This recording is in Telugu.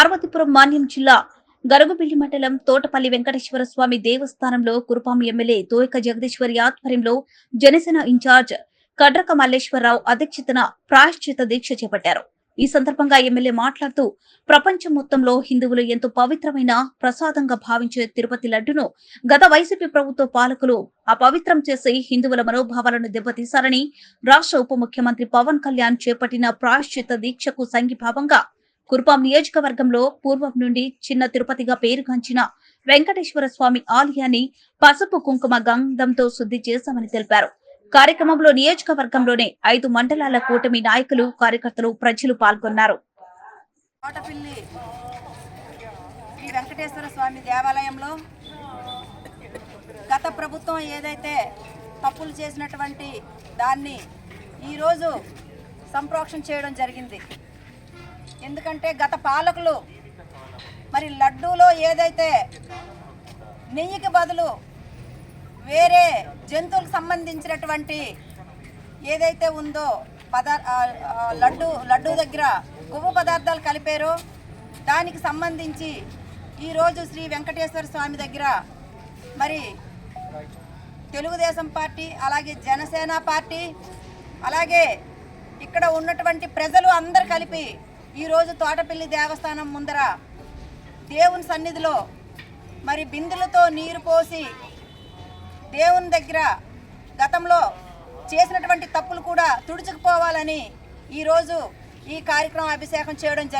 పార్వతీపురం మాన్యం జిల్లా గరుగుబిల్లి మండలం తోటపల్లి వెంకటేశ్వర స్వామి దేవస్థానంలో కురుపాం ఎమ్మెల్యే తోయక జగదీశ్వరి ఆధ్వర్యంలో జనసేన ఇన్ఛార్జ్ కడ్రక మల్లేశ్వరరావు అధ్యక్షతన ప్రాయశ్చిత దీక్ష చేపట్టారు. ఈ సందర్భంగా ఎమ్మెల్యే మాట్లాడుతూ ప్రపంచం మొత్తంలో హిందువులు ఎంతో పవిత్రమైన ప్రసాదంగా భావించే తిరుపతి లడ్డును గత వైసీపీ ప్రభుత్వ పాలకులు అపవిత్రం చేసి హిందువుల మనోభావాలను దెబ్బతీశారని రాష్ట్ర ఉప ముఖ్యమంత్రి పవన్ కళ్యాణ్ చేపట్టిన ప్రాయశ్చిత దీక్షకు సంఘీభావంగా కురుపాం నియోజకవర్గంలో పూర్వం నుండి చిన్న తిరుపతిగా పేరుగాంచిన వెంకటేశ్వర స్వామి ఆలయాన్ని పసుపు కుంకుమ గంధంతో శుద్ధి చేశామని తెలిపారు. కార్యక్రమంలో నియోజకవర్గంలోనే ఐదు మండలాల కూటమి నాయకులు కార్యకర్తలు ప్రజలు పాల్గొన్నారు. తోటపిల్లి శ్రీ వెంకటేశ్వర స్వామి దేవాలయంలో గత ప్రభుత్వం ఏదైతే తప్పులు చేసినటువంటి దాన్ని ఈరోజు సంప్రోక్షణ చేయడం జరిగింది. ఎందుకంటే గత పాలకులు మరి లడ్డూలో ఏదైతే నెయ్యికి బదులు వేరే జంతువులకు సంబంధించినటువంటి ఏదైతే ఉందో పదార్ లడ్డు లడ్డు దగ్గర కొవ్వు పదార్థాలు కలిపారో దానికి సంబంధించి ఈరోజు శ్రీ వెంకటేశ్వర స్వామి దగ్గర మరి తెలుగుదేశం పార్టీ అలాగే జనసేన పార్టీ అలాగే ఇక్కడ ఉన్నటువంటి ప్రజలు అందరు కలిపి ఈరోజు తోటపల్లి దేవస్థానం ముందర దేవుని సన్నిధిలో మరి బిందులతో నీరు పోసి దేవుని దగ్గర గతంలో చేసినటువంటి తప్పులు కూడా తుడుచుకుపోవాలని ఈరోజు ఈ కార్యక్రమం అభిషేకం చేయడం జరిగింది.